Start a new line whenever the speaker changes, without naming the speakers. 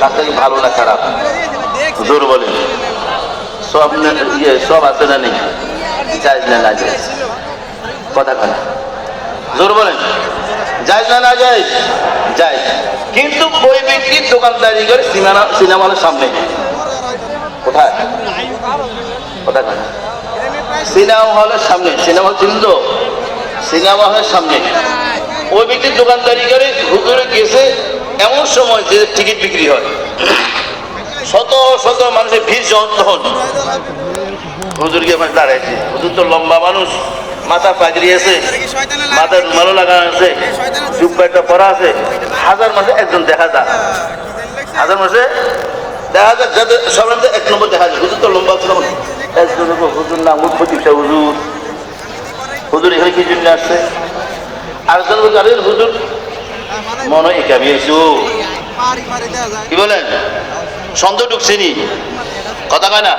কাজটা কি ভালো না খারাপ? জোর বলেন। সব ইয়ে সব আছে না নেই? যাইজ না না কথা কথা জোর বলেন, যাইজ না না যাইজ? যাইজ। কিন্তু বই বিক্রির দোকানদারি করে সিনেমা সিনেমা হলের সামনে। কোথায়? কোথায় কোথায়? সিনেমা হলের সামনে, সিনেমা হল চিনেন তো সিনেমা হলের সামনে। ওই ব্যক্তির দোকানদারি করে হুজুরে গেছে সময় যে টিকিট বিক্রি হয়, শত শত মানুষের ভিড় যখন তখন হুজুর গিয়ে ওখানে দাঁড়াইছে। হুজুর তো লম্বা মানুষ, মাথা পাগড়ি আছে মাথায় রুমালও লাগানো আছে জুব্বাটা পরা আছে। হাজার মাসে একজন দেখা যায়। হাজার মাসে দেখা যায়, যাদের সবার এক নম্বর দেখা যায়। হুজুর তো লম্বা ছিল একজন হুজুর নাম উৎপত্তি হুজুর। হুজুর এখানে কি জন্য আসছে? আরেকজন আরে হুজুর। মনে একাবি কি বলেন? সন্দেহ ঢুকছেনি কথা কয় না?